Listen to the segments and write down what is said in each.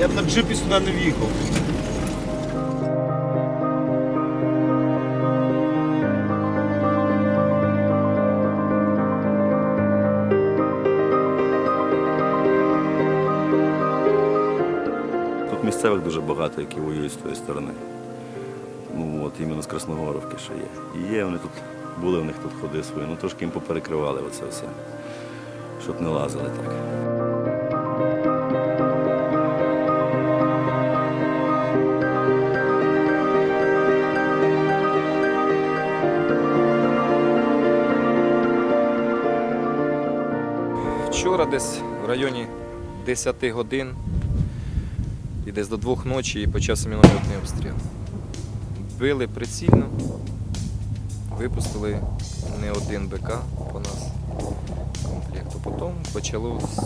Я б на джипі сюди не в'їхав. Тут місцевих дуже багато, які воюють з тої сторони. От іменно з Красногоровки ще є. Є, вони тут були, в них тут ходи свої, ну трошки їм поперекривали оце все, щоб не лазили так. Вчора десь в районі 10 годин і десь до двох ночі і почався мінометний обстріл. Били прицільно, випустили не один БК по нас комплекту. Потім почалось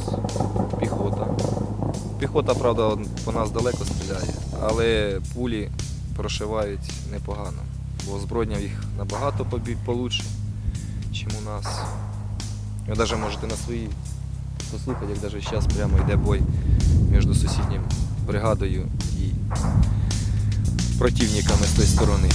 піхота. Піхота, правда, по нас далеко стріляє, але пулі прошивають непогано, бо озброєння їх набагато получше, ніж у нас. Ви навіть можете на свої послухати, як навіть зараз прямо йде бой між сусіднім бригадою і противниками з тої сторони.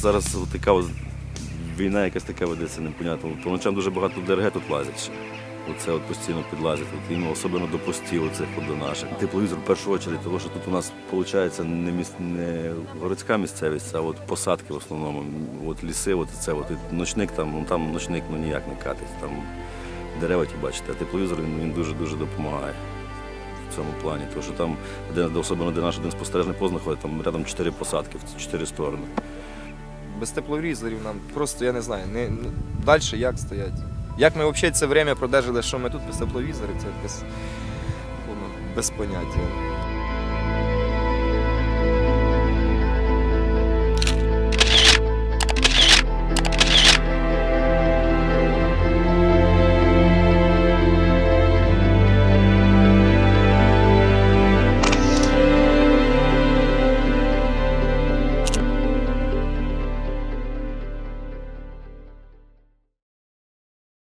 Зараз така війна якась така ведеться, непонятно. По ночам дуже багато ДРГ тут лазять. Оце от постійно підлазять. От, і, ну, особливо до постів оцих до наших. Тепловізор в першу чергу, тому що тут у нас виходить не, міс... не городська місцевість, а от посадки в основному. От ліси, от це от і ночник там, ну там ночник ну ніяк не катить. Там дерева ті бачите, а тепловізор він, він дуже-дуже допомагає. В цьому плані, тому що там, де, особливо де наш один спостережний пост там рядом чотири посадки в чотири сторони. Без тепловізорів нам просто я не знаю, не, далі як стоять. Як ми взагалі це время продержали, що ми тут без тепловізорів, це без, ну, без поняття.